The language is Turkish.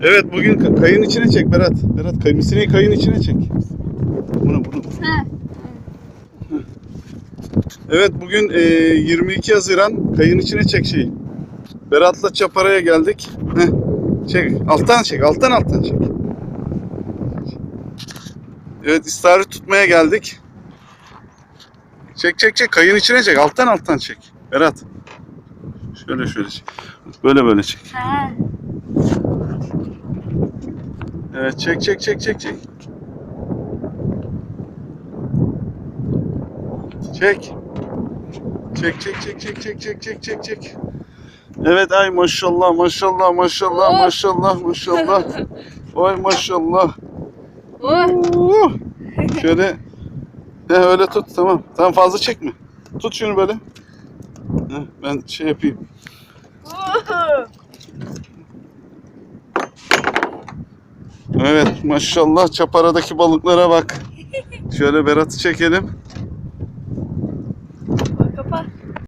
Evet bugün ka- kayın içine çek Berat. Berat kay misineyi kayın içine çek. Bunu bunu. Ha. Evet bugün e, 22 Haziran kayın içine çek şeyi. Berat'la Çapara'ya geldik. Heh. Çek. Alttan çek. Alttan alttan çek. Evet istavrit tutmaya geldik. Çek çek çek. Kayın içine çek. Alttan alttan çek. Berat. Şöyle şöyle çek. Böyle böyle çek. Ha. Evet çek çek çek çek çek. Çek. Çek çek çek çek çek çek çek çek çek. Evet ay maşallah maşallah maşallah Oh. maşallah maşallah. Oy maşallah. Oh. Şöyle He, öyle tut tamam. Tamam fazla çekme. Tut şunu böyle. Heh, ben şey yapayım. Evet maşallah çaparadaki balıklara bak. Şöyle Berat'ı çekelim. Kapa.